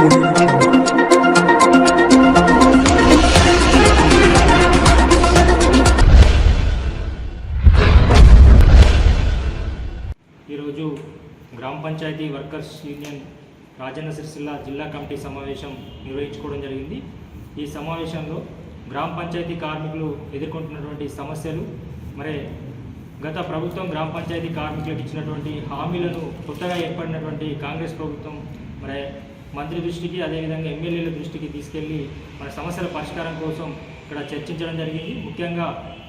ఈరోజు గ్రామ panchayat workers union Rajanna Sircilla జిల్లా కమిటీ సమావేశం నిర్వహించుకోవడం జరిగింది. ఈ సమావేశంలో గ్రామ పంచాయతీ కార్మికులు ఎదుర్కొంటున్నటువంటి సమస్యలు మరి గత ప్రభుత్వం గ్రామ పంచాయతీ కార్మికులకు ఇచ్చినటువంటి హామీలను కొత్తగా ఏర్పడినటువంటి కాంగ్రెస్ ప్రభుత్వం మరి మంత్రి దృష్టికి అదేవిధంగా ఎమ్మెల్యేల దృష్టికి తీసుకెళ్ళి మన సమస్యల పరిష్కారం కోసం ఇక్కడ చర్చించడం జరిగింది. ముఖ్యంగా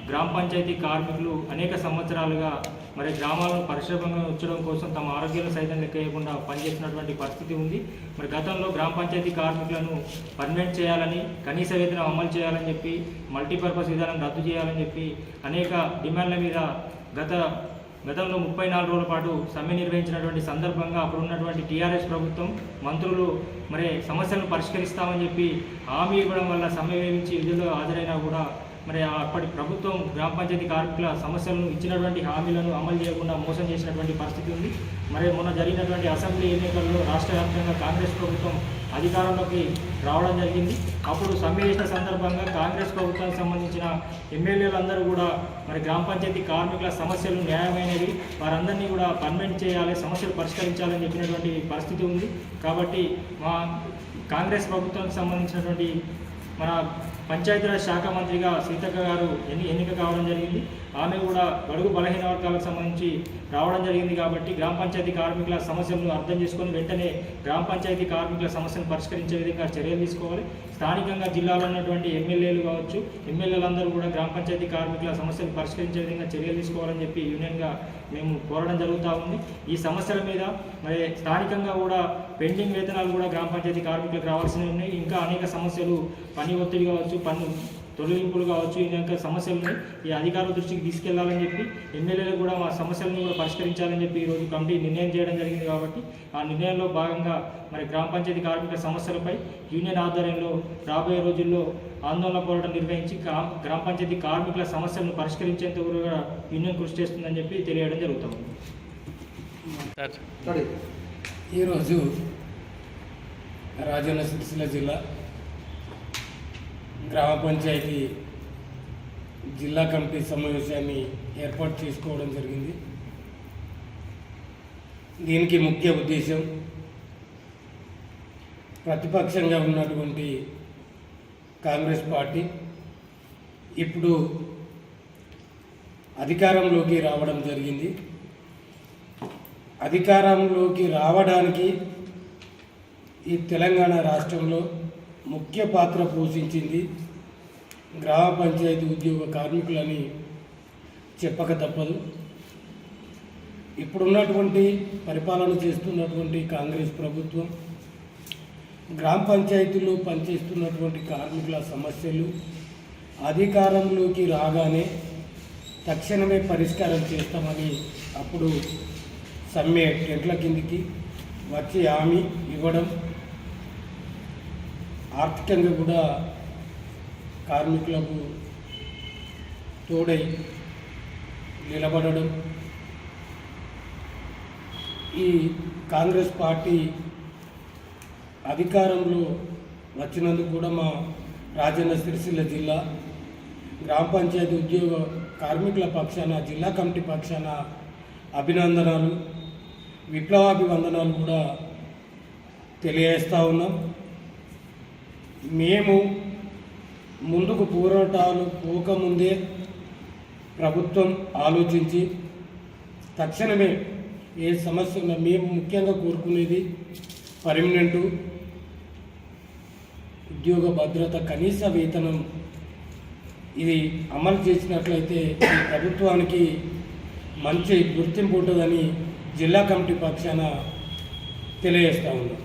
గ్రామ పంచాయతీ కార్మికులు అనేక సంవత్సరాలుగా మరి గ్రామాలను పరిశుభ్రంగా ఉంచడం కోసం తమ ఆరోగ్యాలు సైతం లెక్క వేయకుండా పనిచేస్తున్నటువంటి పరిస్థితి ఉంది. మరి గతంలో గ్రామ పంచాయతీ కార్మికులను పర్మనెంట్ చేయాలని కనీస వేతనం అమలు చేయాలని చెప్పి మల్టీపర్పస్ విధానం రద్దు చేయాలని చెప్పి అనేక డిమాండ్ల మీద గత గతంలో ముప్పై నాలుగు రోజుల పాటు సమ్మె నిర్వహించినటువంటి సందర్భంగా అప్పుడు ఉన్నటువంటి టీఆర్ఎస్ ప్రభుత్వం మంత్రులు మరి సమస్యలను పరిష్కరిస్తామని చెప్పి హామీ ఇవ్వడం వల్ల సమ్మె వేయించి విధుల్లో హాజరైనా కూడా మరి అప్పటి ప్రభుత్వం గ్రామ పంచాయతీ కార్మికుల సమస్యలను ఇచ్చినటువంటి హామీలను అమలు చేయకుండా మోసం చేసినటువంటి పరిస్థితి ఉంది. మరి మొన్న జరిగినటువంటి అసెంబ్లీ ఎన్నికల్లో రాష్ట్ర వ్యాప్తంగా కాంగ్రెస్ ప్రభుత్వం అధికారంలోకి రావడం జరిగింది. అప్పుడు సమ్మె సందర్భంగా కాంగ్రెస్ ప్రభుత్వానికి సంబంధించిన ఎమ్మెల్యేలందరూ కూడా మరి గ్రామ పంచాయతీ కార్మికుల సమస్యలు న్యాయమైనవి వారందరినీ కూడా పర్మనెంట్ చేయాలి సమస్యలు పరిష్కరించాలని చెప్పినటువంటి పరిస్థితి ఉంది. కాబట్టి మా కాంగ్రెస్ ప్రభుత్వానికి సంబంధించినటువంటి మన పంచాయతీరాజ్ శాఖ మంత్రిగా సీతక్క గారు ఎన్ని ఎన్నిక కావడం జరిగింది? ఆమె కూడా బడుగు బలహీన వర్గాలకు సంబంధించి రావడం జరిగింది కాబట్టి గ్రామ పంచాయతీ కార్మికుల సమస్యలను అర్థం చేసుకొని వెంటనే గ్రామ పంచాయతీ కార్మికుల సమస్యను పరిష్కరించే విధంగా చర్యలు తీసుకోవాలి. స్థానికంగా జిల్లాలో ఉన్నటువంటి ఎమ్మెల్యేలు కావచ్చు ఎమ్మెల్యేలందరూ కూడా గ్రామ పంచాయతీ కార్మికుల సమస్యలు పరిష్కరించే విధంగా చర్యలు తీసుకోవాలని చెప్పి యూనియన్గా మేము కోరడం జరుగుతూ ఉంది. ఈ సమస్యల మీద మరి స్థానికంగా కూడా పెండింగ్ వేతనాలు కూడా గ్రామ పంచాయతీ కార్మికులకు రావాల్సినవి ఉన్నాయి. ఇంకా అనేక సమస్యలు పని ఒత్తిడి కావచ్చు పన్ను తొలగింపులు కావచ్చు ఇంకా సమస్యలను ఈ అధికారుల దృష్టికి తీసుకెళ్ళాలని చెప్పి ఎమ్మెల్యేలు కూడా మా సమస్యలను కూడా పరిష్కరించాలని చెప్పి ఈరోజు కమిటీ నిర్ణయం చేయడం జరిగింది కాబట్టి ఆ నిర్ణయంలో భాగంగా మరి గ్రామ పంచాయతీ కార్మికుల సమస్యలపై యూనియన్ ఆధ్వర్యంలో రాబోయే రోజుల్లో ఆందోళన పోరాటం నిర్వహించి గ్రామ గ్రామ పంచాయతీ కార్మికుల సమస్యలను పరిష్కరించేంత కూడా యూనియన్ కృషి చేస్తుందని చెప్పి తెలియడం జరుగుతుంది. ఈరోజు రాజన్న సిరిసిల్ల జిల్లా గ్రామ పంచాయతీ జిల్లా కమిటీ సమావేశాన్ని ఏర్పాటు చేసుకోవడం జరిగింది. దీనికి ముఖ్య ఉద్దేశం ప్రతిపక్షంగా ఉన్నటువంటి కాంగ్రెస్ పార్టీ ఇప్పుడు అధికారంలోకి రావడం జరిగింది. అధికారంలోకి రావడానికి ఈ తెలంగాణ రాష్ట్రంలో ముఖ్య పాత్ర పోషించింది గ్రామ పంచాయతీ ఉద్యోగ కార్మికులని చెప్పక తప్పదు. ఇప్పుడున్నటువంటి పరిపాలన చేస్తున్నటువంటి కాంగ్రెస్ ప్రభుత్వం గ్రామ పంచాయతీలో పనిచేస్తున్నటువంటి కార్మికుల సమస్యలు అధికారంలోకి రాగానే తక్షణమే పరిష్కారం చేస్తామని అప్పుడు సమ్మె టెంట్ల కిందికి వచ్చి హామీ ఇవ్వడం ఆర్థికంగా కూడా కార్మికులకు తోడై నిలబడడం. ఈ కాంగ్రెస్ పార్టీ అధికారంలో వచ్చినందుకు కూడా మా రాజన్న సిరిసిల్ల జిల్లా గ్రామ పంచాయతీ ఉద్యోగ కార్మికుల పక్షాన జిల్లా కమిటీ పక్షాన అభినందనాలు విప్లవాభివందనాలు కూడా తెలియజేస్తూ ఉన్నాం. మేము ముందుకు పోరాటాలు పోకముందే ప్రభుత్వం ఆలోచించి తక్షణమే ఏ సమస్య ఉన్నా మేము ముఖ్యంగా కోరుకునేది పర్మనెంటు ఉద్యోగ భద్రత కనీస వేతనం. ఇది అమలు చేసినట్లయితే ఈ ప్రభుత్వానికి మంచి గుర్తింపు ఉంటుందని జిల్లా కమిటీ పక్షాన తెలియజేస్తా ఉన్నాం.